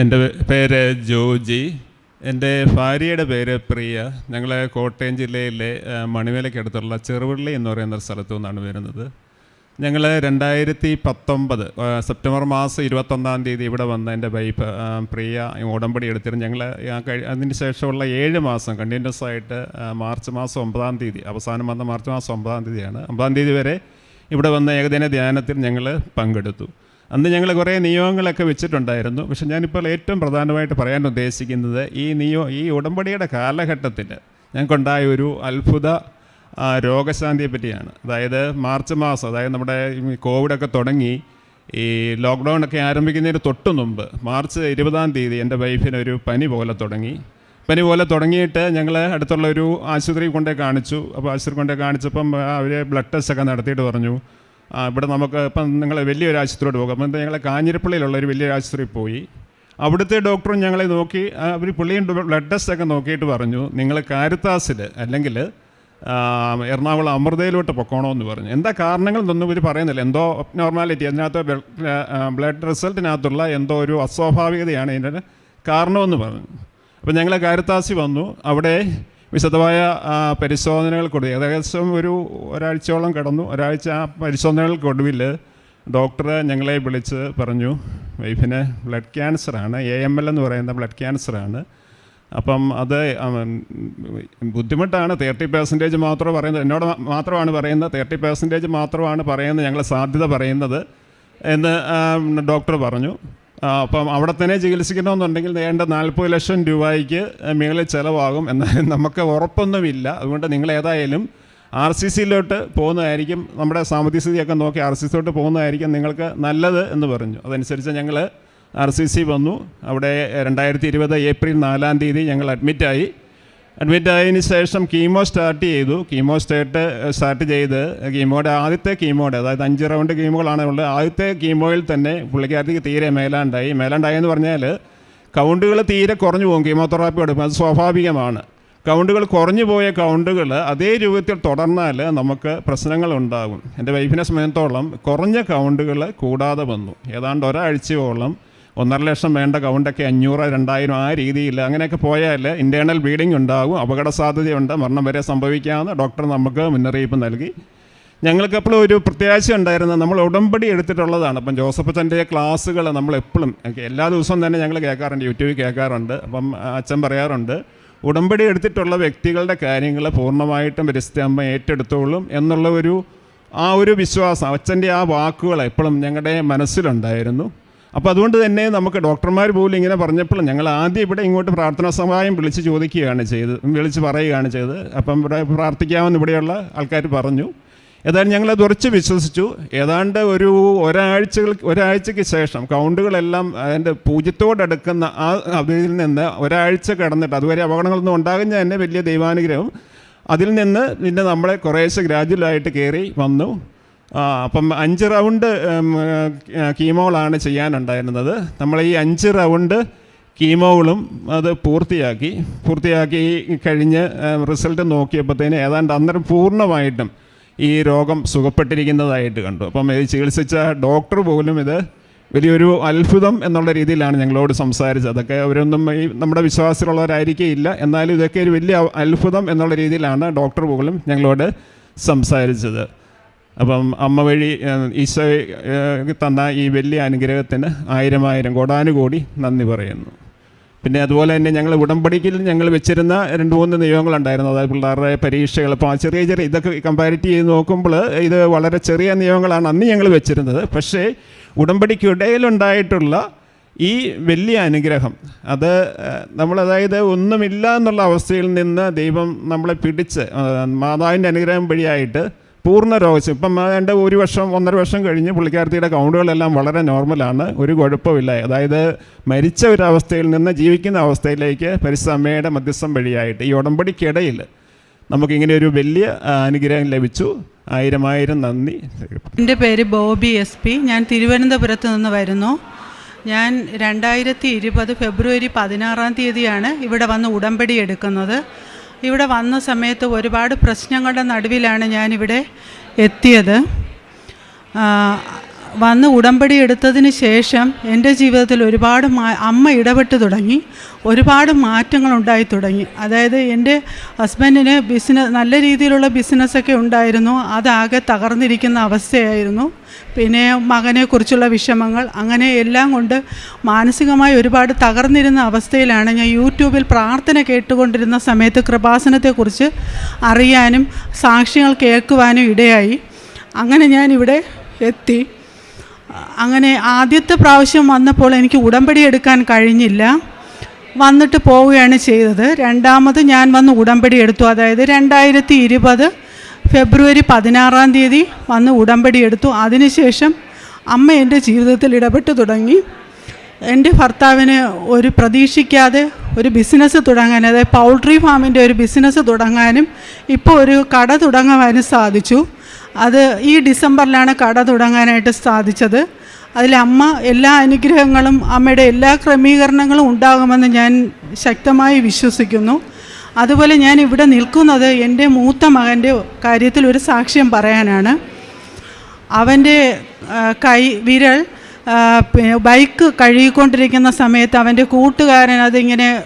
എന്റെ പേര് ജോജി. എന്റെ ഭാര്യയുടെ പേര് പ്രിയ. ഞങ്ങൾ കോട്ടയം ജില്ലയിലെ മണിമേലയ്ക്കടുത്തുള്ള ചെറുവള്ളി എന്ന് പറയുന്ന ഒരു സ്ഥലത്തു നിന്നാണ് വരുന്നത്. ഞങ്ങൾ രണ്ടായിരത്തി പത്തൊമ്പത് സെപ്റ്റംബർ മാസം ഇരുപത്തൊന്നാം തീയതി ഇവിടെ വന്ന എന്റെ വൈഫ് പ്രിയ ഉടമ്പടി എടുത്തിരുന്നു. ഞങ്ങൾ അതിന് ശേഷമുള്ള ഏഴ് മാസം കണ്ടിന്യൂസ് ആയിട്ട് മാർച്ച് മാസം ഒമ്പതാം തീയതി അവസാനം വന്ന മാർച്ച് മാസം ഒമ്പതാം തീയതിയാണ്. ഒമ്പതാം തീയതി വരെ ഇവിടെ വന്ന ഏകദിന ധ്യാനത്തിൽ ഞങ്ങൾ പങ്കെടുത്തു. അന്ന് ഞങ്ങൾ കുറേ നിയമങ്ങളൊക്കെ വെച്ചിട്ടുണ്ടായിരുന്നു. പക്ഷെ ഞാനിപ്പോൾ ഏറ്റവും പ്രധാനമായിട്ട് പറയാൻ ഉദ്ദേശിക്കുന്നത് ഈ നിയോ ഈ ഉടമ്പടിയുടെ കാലഘട്ടത്തിൽ ഞങ്ങൾക്കുണ്ടായ ഒരു അത്ഭുത രോഗശാന്തിയെ പറ്റിയാണ്. അതായത് മാർച്ച് മാസം അതായത് നമ്മുടെ കോവിഡൊക്കെ തുടങ്ങി ഈ ലോക്ക്ഡൗൺ ഒക്കെ ആരംഭിക്കുന്നതിന് തൊട്ട് മുമ്പ് മാർച്ച് ഇരുപതാം തീയതി എന്റെ വൈഫിന് ഒരു പനി പോലെ തുടങ്ങി. പനി പോലെ തുടങ്ങിയിട്ട് ഞങ്ങൾ അടുത്തുള്ള ഒരു ആശുപത്രി കൊണ്ടേ കാണിച്ചു. അപ്പോൾ ആശുപത്രി കൊണ്ടേ കാണിച്ചപ്പം അവർ ബ്ലഡ് ടെസ്റ്റ് ഒക്കെ നടത്തിയിട്ട് പറഞ്ഞു. ഇവിടെ നമുക്ക് ഇപ്പം നിങ്ങൾ വലിയൊരു ആശുപത്രിയോട് പോകാം. അപ്പം ഞങ്ങൾ കാഞ്ഞിരപ്പള്ളിയിലുള്ള ഒരു വലിയൊരു ആശുപത്രിയിൽ പോയി. അവിടുത്തെ ഡോക്ടറും ഞങ്ങളെ നോക്കി അവർ പുള്ളിയും ബ്ലഡ് ടെസ്റ്റ് ഒക്കെ നോക്കിയിട്ട് പറഞ്ഞു നിങ്ങൾ കാരിത്താസിൽ അല്ലെങ്കിൽ എറണാകുളം അമൃതയിലോട്ട് പൊക്കോണമെന്ന് പറഞ്ഞു. എന്താ കാരണങ്ങൾ എന്നൊന്നും ഇവർ പറയുന്നില്ല. എന്തോ നോർമാലിറ്റി അതിനകത്ത് ബ്ലഡ് റിസൾട്ടിനകത്തുള്ള എന്തോ ഒരു അസ്വാഭാവികതയാണ് ഇതിന്റെ കാരണമെന്ന് പറഞ്ഞു. അപ്പം ഞങ്ങൾ കാരിത്താസി വന്നു. അവിടെ വിശദമായ പരിശോധനകൾക്കൊടുവിൽ ഏകദേശം ഒരു ഒരാഴ്ചയോളം കിടന്നു. ഒരാഴ്ച ആ പരിശോധനകൾക്കൊടുവിൽ ഡോക്ടറെ ഞങ്ങളെ വിളിച്ച് പറഞ്ഞു വൈഫിന് ബ്ലഡ് ക്യാൻസറാണ് എ എം എൽ എന്ന് പറയുന്ന ബ്ലഡ് ക്യാൻസറാണ്. അപ്പം അത് ബുദ്ധിമുട്ടാണ്. തേർട്ടി പെർസെന്റേജ് മാത്രമേ പറയുന്നത് എന്നോട് മാത്രമാണ് പറയുന്നത്. തേർട്ടി പെർസെന്റേജ് മാത്രമാണ് പറയുന്നത് ഞങ്ങൾ സാധ്യത പറയുന്നത് എന്ന് ഡോക്ടർ പറഞ്ഞു. അപ്പം അവിടെ തന്നെ ചികിത്സിക്കണമെന്നുണ്ടെങ്കിൽ വേണ്ട നാൽപ്പത് ലക്ഷം രൂപയ്ക്ക് മേളിൽ ചിലവാകും. എന്നാലും നമുക്ക് ഉറപ്പൊന്നുമില്ല. അതുകൊണ്ട് നിങ്ങൾ ഏതായാലും ആർ സി സിയിലോട്ട് പോകുന്നതായിരിക്കും. നമ്മുടെ സാമ്പത്തിക സ്ഥിതിയൊക്കെ നോക്കി ആർ സി സിയിലോട്ട് പോകുന്നതായിരിക്കും നിങ്ങൾക്ക് നല്ലത് എന്ന് പറഞ്ഞു. അതനുസരിച്ച് ഞങ്ങൾ ആർ സി സി വന്നു. അവിടെ രണ്ടായിരത്തി ഇരുപത് ഏപ്രിൽ നാലാം തീയതി ഞങ്ങൾ അഡ്മിറ്റായി. അഡ്മിറ്റ് ആയതിന് ശേഷം കീമോ സ്റ്റാർട്ട് ചെയ്തു. കീമോ സ്റ്റാർട്ട് സ്റ്റാർട്ട് ചെയ്ത് കീമോയുടെ ആദ്യത്തെ കീമോയുടെ അതായത് അഞ്ച് റൗണ്ട് കീമോകളാണ് ഉള്ളത്. ആദ്യത്തെ കീമോയിൽ തന്നെ പുള്ളിക്കാരത്തേക്ക് തീരെ മേലാണ്ടായി. മേലാണ്ടായി എന്ന് പറഞ്ഞാൽ കൗണ്ടുകൾ തീരെ കുറഞ്ഞു പോകും. കീമോതെറാപ്പി എടുക്കും അത് സ്വാഭാവികമാണ്. കൗണ്ടുകൾ കുറഞ്ഞു പോയ കൗണ്ടുകൾ അതേ രൂപത്തിൽ തുടർന്നാൽ നമുക്ക് പ്രശ്നങ്ങൾ ഉണ്ടാകും. എന്റെ വൈഫിനെ സംബന്ധിച്ചോളം കുറഞ്ഞ കൗണ്ടുകൾ കൂടാതെ വന്നു. ഏതാണ്ട് ഒരാഴ്ചയോളം ഒന്നര ലക്ഷം വേണ്ട കൗണ്ടൊക്കെ അഞ്ഞൂറ് രണ്ടായിരം ആ രീതിയിൽ അങ്ങനെയൊക്കെ പോയാൽ ഇന്റേർണൽ ബ്ലീഡിംഗ് ഉണ്ടാകും അപകട സാധ്യതയുണ്ട് മരണം വരെ സംഭവിക്കാമെന്ന് ഡോക്ടർ നമുക്ക് മുന്നറിയിപ്പ് നൽകി. ഞങ്ങൾക്ക് എപ്പോഴും ഒരു പ്രത്യാശ ഉണ്ടായിരുന്നു നമ്മൾ ഉടമ്പടി എടുത്തിട്ടുള്ളതാണ്. അപ്പം ജോസഫ് അച്ഛന്റെ ക്ലാസ്സുകൾ നമ്മൾ എപ്പോഴും എല്ലാ ദിവസവും തന്നെ ഞങ്ങൾ കേൾക്കാറുണ്ട് യൂട്യൂബിൽ കേൾക്കാറുണ്ട്. അപ്പം അച്ഛൻ പറയാറുണ്ട് ഉടമ്പടി എടുത്തിട്ടുള്ള വ്യക്തികളുടെ കാര്യങ്ങൾ പൂർണമായിട്ടും പരിസ്ഥിതി ഏറ്റെടുത്തോളും എന്നുള്ള ഒരു ആ ഒരു വിശ്വാസം അച്ഛന്റെ ആ വാക്കുകൾ എപ്പോഴും ഞങ്ങളുടെ മനസ്സിലുണ്ടായിരുന്നു. അപ്പോൾ അതുകൊണ്ട് തന്നെ നമുക്ക് ഡോക്ടർമാർ പോലും ഇങ്ങനെ പറഞ്ഞപ്പോൾ ഞങ്ങൾ ആദ്യം ഇവിടെ ഇങ്ങോട്ട് പ്രാർത്ഥനാ സഹായം വിളിച്ച് ചോദിക്കുകയാണ് ചെയ്തത് വിളിച്ച് പറയുകയാണ് ചെയ്തത് അപ്പം ഇവിടെ പ്രാർത്ഥിക്കാമെന്ന് ഇവിടെയുള്ള ആൾക്കാർ പറഞ്ഞു. ഏതായാലും ഞങ്ങളത് ഉറച്ച് വിശ്വസിച്ചു. ഏതാണ്ട് ഒരു ഒരാഴ്ചകൾ ഒരാഴ്ചയ്ക്ക് ശേഷം കൗണ്ടുകളെല്ലാം അതിന്റെ പൂജ്യത്തോടടുക്കുന്ന ആ അതിൽ നിന്ന് ഒരാഴ്ച കടന്നിട്ട് അതുവരെ അപകടങ്ങളൊന്നും ഉണ്ടാകുന്ന തന്നെ വലിയ ദൈവാനുഗ്രഹം. അതിൽ നിന്ന് പിന്നെ നമ്മളെ കുറേശ്ശെ ഗ്രാജുവലായിട്ട് കയറി വന്നു. അപ്പം അഞ്ച് റൗണ്ട് കീമോകളാണ് ചെയ്യാനുണ്ടായിരുന്നത്. നമ്മൾ ഈ അഞ്ച് റൗണ്ട് കീമോകളും അത് പൂർത്തിയാക്കി പൂർത്തിയാക്കി കഴിഞ്ഞ് റിസൾട്ട് നോക്കിയപ്പോഴത്തേന് ഏതാണ്ട് അന്നേരം പൂർണമായിട്ടും ഈ രോഗം സുഖപ്പെട്ടിരിക്കുന്നതായിട്ട് കണ്ടു. അപ്പം ഇത് ചികിത്സിച്ച ഡോക്ടർ പോലും ഇത് വലിയൊരു അത്ഭുതം എന്നുള്ള രീതിയിലാണ് ഞങ്ങളോട് സംസാരിച്ചത്. അതൊക്കെ അവരൊന്നും ഈ നമ്മുടെ വിശ്വാസത്തിലുള്ളവരായിരിക്കില്ല എന്നാലും ഇതൊക്കെ ഒരു വലിയ അത്ഭുതം എന്നുള്ള രീതിയിലാണ് ഡോക്ടർ പോലും ഞങ്ങളോട് സംസാരിച്ചത്. അപ്പം അമ്മ വഴി ഈശോ തന്ന ഈ വലിയ അനുഗ്രഹത്തിന് ആയിരം ആയിരം കോടാനുകോടി നന്ദി പറയുന്നു. പിന്നെ അതുപോലെ തന്നെ ഞങ്ങൾ ഉടമ്പടിക്കിൽ ഞങ്ങൾ വെച്ചിരുന്ന രണ്ട് മൂന്ന് നിയമങ്ങളുണ്ടായിരുന്നു. അതായത് പിള്ളേരുടെ പരീക്ഷകൾ അപ്പോൾ ചെറിയ ചെറിയ ഇതൊക്കെ കമ്പാരിറ്റീവ് ചെയ്ത് നോക്കുമ്പോൾ ഇത് വളരെ ചെറിയ നിയമങ്ങളാണ് അന്ന് ഞങ്ങൾ വെച്ചിരുന്നത്. പക്ഷേ ഉടമ്പടിക്കിടയിലുണ്ടായിട്ടുള്ള ഈ വലിയ അനുഗ്രഹം അത് നമ്മളതായത് ഒന്നുമില്ല എന്നുള്ള അവസ്ഥയിൽ നിന്ന് ദൈവം നമ്മളെ പിടിച്ച് മാതാവിന്റെ അനുഗ്രഹം വഴിയായിട്ട് പൂർണ രോഗം ഇപ്പം എന്റെ ഒരു വർഷം ഒന്നര വർഷം കഴിഞ്ഞ് പുള്ളിക്കാരത്തിയുടെ കൗണ്ടുകളെല്ലാം വളരെ നോർമലാണ്. ഒരു കുഴപ്പമില്ല. അതായത് മരിച്ച ഒരു അവസ്ഥയിൽ നിന്ന് ജീവിക്കുന്ന അവസ്ഥയിലേക്ക് പരിസമ്മയുടെ മധ്യസ്ഥം വഴിയായിട്ട് ഈ ഉടമ്പടിക്കിടയിൽ നമുക്കിങ്ങനെ ഒരു വലിയ അനുഗ്രഹം ലഭിച്ചു. ആയിരം ആയിരം നന്ദി. എന്റെ പേര് ബോബി എസ് പി. ഞാൻ തിരുവനന്തപുരത്ത് നിന്ന് വരുന്നു. ഞാൻ രണ്ടായിരത്തി ഇരുപത് ഫെബ്രുവരി പതിനാറാം തീയതിയാണ് ഇവിടെ വന്ന് ഉടമ്പടി എടുക്കുന്നത്. ഇവിടെ വന്ന സമയത്ത് ഒരുപാട് പ്രശ്നങ്ങളുടെ നടുവിലാണ് ഞാനിവിടെ എത്തിയത്. വന്ന് ഉടമ്പടി എടുത്തതിന് ശേഷം എന്റെ ജീവിതത്തിൽ ഒരുപാട് മാ അമ്മ ഇടപെട്ട് തുടങ്ങി. ഒരുപാട് മാറ്റങ്ങൾ ഉണ്ടായി തുടങ്ങി. അതായത് എന്റെ ഹസ്ബൻഡിന് ബിസിനസ് നല്ല രീതിയിലുള്ള ബിസിനസ്സൊക്കെ ഉണ്ടായിരുന്നു. അതാകെ തകർന്നിരിക്കുന്ന അവസ്ഥയായിരുന്നു. പിന്നെ മകനെക്കുറിച്ചുള്ള വിഷമങ്ങൾ അങ്ങനെ എല്ലാം കൊണ്ട് മാനസികമായി ഒരുപാട് തകർന്നിരുന്ന അവസ്ഥയിലാണ് ഞാൻ യൂട്യൂബിൽ പ്രാർത്ഥന കേട്ടുകൊണ്ടിരുന്ന സമയത്ത് കൃപാസനത്തെക്കുറിച്ച് അറിയാനും സാക്ഷ്യങ്ങൾ കേൾക്കുവാനും ഇടയായി. അങ്ങനെ ഞാനിവിടെ എത്തി. അങ്ങനെ ആദ്യത്തെ പ്രാവശ്യം വന്നപ്പോൾ എനിക്ക് ഉടമ്പടി എടുക്കാൻ കഴിഞ്ഞില്ല. വന്നിട്ട് പോവുകയാണ് ചെയ്തത്. രണ്ടാമത് ഞാൻ വന്ന് ഉടമ്പടി എടുത്തു. അതായത് രണ്ടായിരത്തി ഇരുപത് ഫെബ്രുവരി പതിനാറാം തീയതി വന്ന് ഉടമ്പടി എടുത്തു. അതിനുശേഷം അമ്മ എന്റെ ജീവിതത്തിൽ ഇടപെട്ട് തുടങ്ങി. എന്റെ ഭർത്താവിന് ഒരു പ്രതീക്ഷിക്കാതെ ഒരു ബിസിനസ് തുടങ്ങാൻ അതായത് പൗൾട്രി ഫാമിന്റെ ഒരു ബിസിനസ് തുടങ്ങാനും ഇപ്പോൾ ഒരു കട തുടങ്ങുവാനും സാധിച്ചു. അത് ഈ ഡിസംബറിലാണ് കട തുടങ്ങാനായിട്ട് സാധിച്ചത്. അതിൽ അമ്മ എല്ലാ അനുഗ്രഹങ്ങളും അമ്മയുടെ എല്ലാ ക്രമീകരണങ്ങളും ഉണ്ടാകുമെന്ന് ഞാൻ ശക്തമായി വിശ്വസിക്കുന്നു. അതുപോലെ ഞാൻ ഇവിടെ നിൽക്കുന്നത് എന്റെ മൂത്ത മകന്റെ കാര്യത്തിൽ ഒരു സാക്ഷ്യം പറയാനാണ്. അവന്റെ കൈ വിരൽ ബൈക്ക് കഴുകിക്കൊണ്ടിരിക്കുന്ന സമയത്ത് അവന്റെ കൂട്ടുകാരൻ അതിങ്ങനെ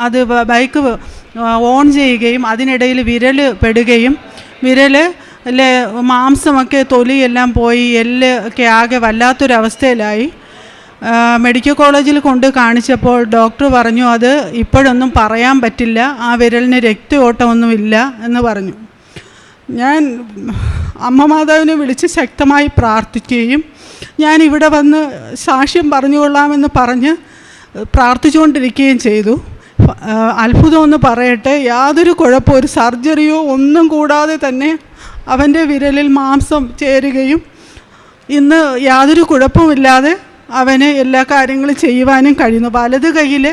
അത് ബൈക്ക് ഓൺ ചെയ്യുകയും അതിനിടയിൽ വിരൽ പെടുകയും വിരൽ അല്ലെ മാംസമൊക്കെ തൊലിയെല്ലാം പോയി എല്ല് ഒക്കെ ആകെ വല്ലാത്തൊരവസ്ഥയിലായി. മെഡിക്കൽ കോളേജിൽ കൊണ്ട് കാണിച്ചപ്പോൾ ഡോക്ടർ പറഞ്ഞു അത് ഇപ്പോഴൊന്നും പറയാൻ പറ്റില്ല ആ വിരലിന് രക്തയോട്ടമൊന്നുമില്ല എന്ന് പറഞ്ഞു. ഞാൻ അമ്മ മാതാവിനെ വിളിച്ച് ശക്തമായി പ്രാർത്ഥിക്കുകയും ഞാൻ ഇവിടെ വന്ന് സാക്ഷ്യം പറഞ്ഞുകൊള്ളാമെന്ന് പറഞ്ഞ് പ്രാർത്ഥിച്ചുകൊണ്ടിരിക്കുകയും ചെയ്തു. അത്ഭുതമെന്ന് പറയട്ടെ. യാതൊരു കുഴപ്പമോ ഒരു സർജറിയോ ഒന്നും കൂടാതെ തന്നെ അവന്റെ വിരലിൽ മാംസം ചേരുകയും ഇന്ന് യാതൊരു കുഴപ്പമില്ലാതെ അവന് എല്ലാ കാര്യങ്ങളും ചെയ്യുവാനും കഴിയുന്നു. വലത് കയ്യിൽ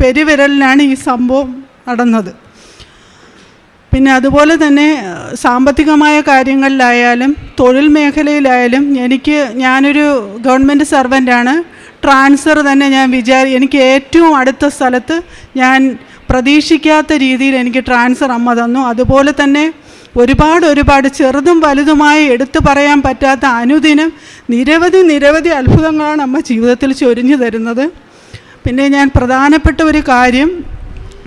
പെരുവിരലിനാണ് ഈ സംഭവം നടന്നത്. പിന്നെ അതുപോലെ തന്നെ സാമ്പത്തികമായ കാര്യങ്ങളിലായാലും തൊഴിൽ മേഖലയിലായാലും എനിക്ക് ഞാനൊരു ഗവൺമെന്റ് സർവന്റാണ്. ട്രാൻസ്ഫർ തന്നെ ഞാൻ വിചാരി എനിക്ക് ഏറ്റവും അടുത്ത സ്ഥലത്ത് ഞാൻ പ്രതീക്ഷിക്കാത്ത രീതിയിൽ എനിക്ക് ട്രാൻസ്ഫർ അമ്മ തന്നു. അതുപോലെ തന്നെ ഒരുപാട് ഒരുപാട് ചെറുതും വലുതുമായി എടുത്തു പറയാൻ പറ്റാത്ത അനുദിനം നിരവധി നിരവധി അത്ഭുതങ്ങളാണ് അമ്മ ജീവിതത്തിൽ ചൊരിഞ്ഞു തരുന്നത്. പിന്നെ ഞാൻ പ്രധാനപ്പെട്ട ഒരു കാര്യം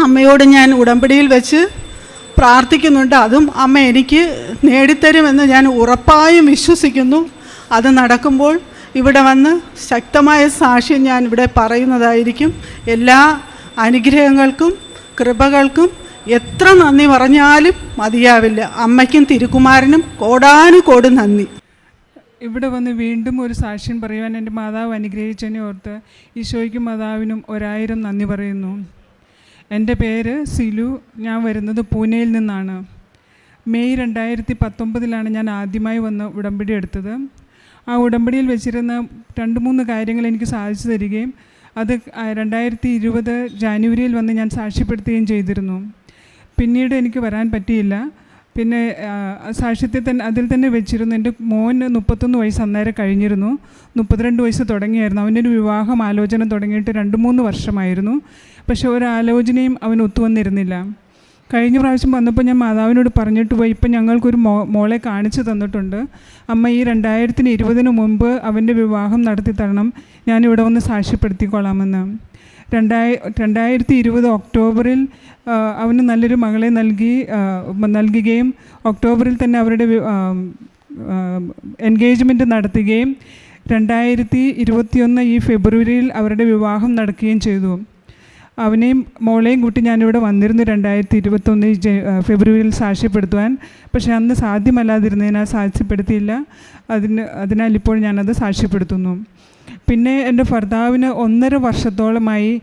അമ്മയോട് ഞാൻ ഉടമ്പടിയിൽ വെച്ച് പ്രാർത്ഥിക്കുന്നുണ്ട്. അതും അമ്മ എനിക്ക് നേടിത്തരുമെന്ന് ഞാൻ ഉറപ്പായും വിശ്വസിക്കുന്നു. അത് നടക്കുമ്പോൾ ഇവിടെ വന്ന് ശക്തമായ സാക്ഷ്യം ഞാൻ ഇവിടെ പറയുന്നതായിരിക്കും. എല്ലാ അനുഗ്രഹങ്ങൾക്കും കൃപകൾക്കും എത്ര നന്ദി പറഞ്ഞാലും മതിയാവില്ല. അമ്മയ്ക്കും തിരുക്കുമാരനും കോടാനുകോടി നന്ദി. ഇവിടെ വന്ന് വീണ്ടും ഒരു സാക്ഷ്യം പറയുവാൻ എന്റെ മാതാവ് അനുഗ്രഹിച്ചതിനെ ഓർത്ത് ഈശോയ്ക്കും മാതാവിനും ഒരായിരം നന്ദി പറയുന്നു. എന്റെ പേര് സിലു. ഞാൻ വരുന്നത് പൂനെയിൽ നിന്നാണ്. മെയ് രണ്ടായിരത്തി പത്തൊമ്പതിലാണ് ഞാൻ ആദ്യമായി വന്ന് ഉടമ്പടി എടുത്തത്. ആ ഉടമ്പടിയിൽ വെച്ചിരുന്ന രണ്ട് മൂന്ന് കാര്യങ്ങൾ എനിക്ക് സാധിച്ചു തരികയും അത് രണ്ടായിരത്തി ഇരുപത് ജാനുവരിയിൽ വന്ന് ഞാൻ സാക്ഷ്യപ്പെടുത്തുകയും ചെയ്തിരുന്നു. പിന്നീട് എനിക്ക് വരാൻ പറ്റിയില്ല. പിന്നെ സാക്ഷ്യത്തിൽ തന്നെ അതിൽ തന്നെ വെച്ചിരുന്നു. എന്റെ മോന് മുപ്പത്തൊന്ന് വയസ്സ് അന്നേരം കഴിഞ്ഞിരുന്നു. മുപ്പത്തിരണ്ട് വയസ്സ് തുടങ്ങിയായിരുന്നു. അവന്റെ ഒരു വിവാഹം ആലോചന തുടങ്ങിയിട്ട് രണ്ട് മൂന്ന് വർഷമായിരുന്നു. പക്ഷേ ഒരാലോചനയും അവൻ ഒത്തുവന്നിരുന്നില്ല കഴിഞ്ഞ പ്രാവശ്യം വന്നപ്പോൾ ഞാൻ മാതാവിനോട് പറഞ്ഞിട്ട് പോയി. ഇപ്പം ഞങ്ങൾക്കൊരു മോ മോളെ കാണിച്ചു തന്നിട്ടുണ്ട്. അമ്മ ഈ രണ്ടായിരത്തിന് ഇരുപതിന് മുമ്പ് അവന്റെ വിവാഹം നടത്തി തരണം. ഞാനിവിടെ വന്ന് സാക്ഷ്യപ്പെടുത്തിക്കൊള്ളാമെന്ന്. രണ്ടായി രണ്ടായിരത്തി ഇരുപത് ഒക്ടോബറിൽ അവന് നല്ലൊരു മകളെ നൽകി നൽകുകയും ഒക്ടോബറിൽ തന്നെ അവരുടെ എൻഗേജ്മെന്റ് നടത്തുകയും രണ്ടായിരത്തി ഇരുപത്തിയൊന്ന് ഈ ഫെബ്രുവരിയിൽ അവരുടെ വിവാഹം നടക്കുകയും ചെയ്തു. അവനെയും മോളെയും കൂട്ടി ഞാനിവിടെ വന്നിരുന്നു രണ്ടായിരത്തി ഇരുപത്തൊന്ന് ഫെബ്രുവരിയിൽ സാക്ഷ്യപ്പെടുത്തുവാൻ. പക്ഷേ അന്ന് സാധ്യമല്ലാതിരുന്നതിനാൽ സാക്ഷ്യപ്പെടുത്തിയില്ല. അതിന് അതിനാൽ ഇപ്പോൾ ഞാനത് സാക്ഷ്യപ്പെടുത്തുന്നു. പിന്നെ എന്റെ ഭർത്താവിന് ഒന്നര വർഷത്തോളമായി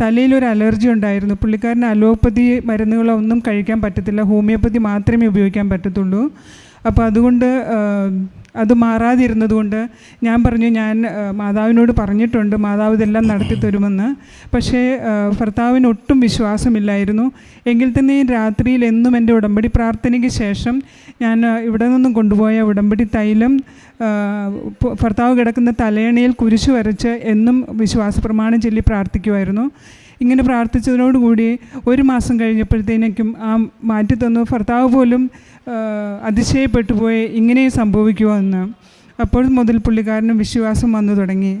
തലയിലൊരു അലർജി ഉണ്ടായിരുന്നു. പുള്ളിക്കാരന് അലോപ്പതി മരുന്നുകളോ ഒന്നും കഴിക്കാൻ പറ്റത്തില്ല. ഹോമിയോപ്പതി മാത്രമേ ഉപയോഗിക്കാൻ പറ്റത്തുള്ളൂ. അപ്പോൾ അതുകൊണ്ട് അത് മാറാതിരുന്നതുകൊണ്ട് ഞാൻ പറഞ്ഞു ഞാൻ മാതാവിനോട് പറഞ്ഞിട്ടുണ്ട് മാതാവ് ഇതെല്ലാം നടത്തി തരുമെന്ന്. പക്ഷേ ഭർത്താവിന് ഒട്ടും വിശ്വാസമില്ലായിരുന്നു. എങ്കിൽ തന്നെ രാത്രിയിൽ എന്നും എന്റെ ഉടമ്പടി പ്രാർത്ഥനയ്ക്ക് ശേഷം ഞാൻ ഇവിടെ നിന്നും കൊണ്ടുപോയ ഉടമ്പടി തൈലം ഭർത്താവ് കിടക്കുന്ന തലയണയിൽ കുരിശു വരച്ച് എന്നും വിശ്വാസ പ്രമാണം ചൊല്ലി പ്രാർത്ഥിക്കുമായിരുന്നു ഇങ്ങനെ പ്രാർത്ഥിച്ചതിനോടുകൂടി ഒരു മാസം കഴിഞ്ഞപ്പോഴത്തേനേക്കും ആ മാറ്റി തന്നു ഭർത്താവ് പോലും അതിശയപ്പെട്ടു പോയി ഇങ്ങനെ സംഭവിക്കുമോ എന്ന് അപ്പോൾ മുതൽ പുള്ളിക്കാരന് വിശ്വാസം വന്നു തുടങ്ങി.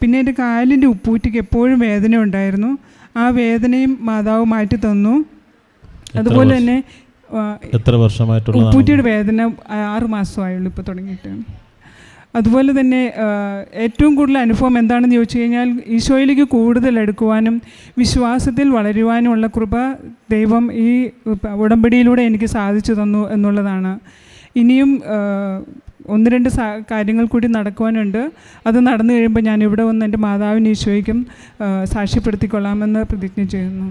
പിന്നെ എന്റെ കാലിന്റെ ഉപ്പൂറ്റിക്ക് എപ്പോഴും വേദന ഉണ്ടായിരുന്നു. ആ വേദനയും മാതാവ് മാറ്റി തന്നു അതുപോലെ തന്നെ എത്ര വർഷമായിട്ടുള്ള ഉപ്പൂറ്റിയുടെ വേദന ആറ് മാസമായുള്ളൂ ഇപ്പോൾ തുടങ്ങിയിട്ട്. അതുപോലെ തന്നെ ഏറ്റവും കൂടുതൽ അനുഭവം എന്താണെന്ന് ചോദിച്ചു കഴിഞ്ഞാൽ ഈശോയിലേക്ക് കൂടുതൽ എടുക്കുവാനും വിശ്വാസത്തിൽ വളരുവാനുമുള്ള കൃപ ദൈവം ഈ ഉടമ്പടിയിലൂടെ എനിക്ക് സാധിച്ചു തന്നു എന്നുള്ളതാണ്. ഇനിയും ഒന്ന് രണ്ട് കാര്യങ്ങൾ കൂടി നടക്കുവാനുണ്ട്. അത് നടന്നു കഴിയുമ്പോൾ ഞാനിവിടെ വന്ന് എന്റെ മാതാവിനെ ഈശോയ്ക്കും സാക്ഷ്യപ്പെടുത്തിക്കൊള്ളാമെന്ന് പ്രതിജ്ഞ ചെയ്യുന്നു.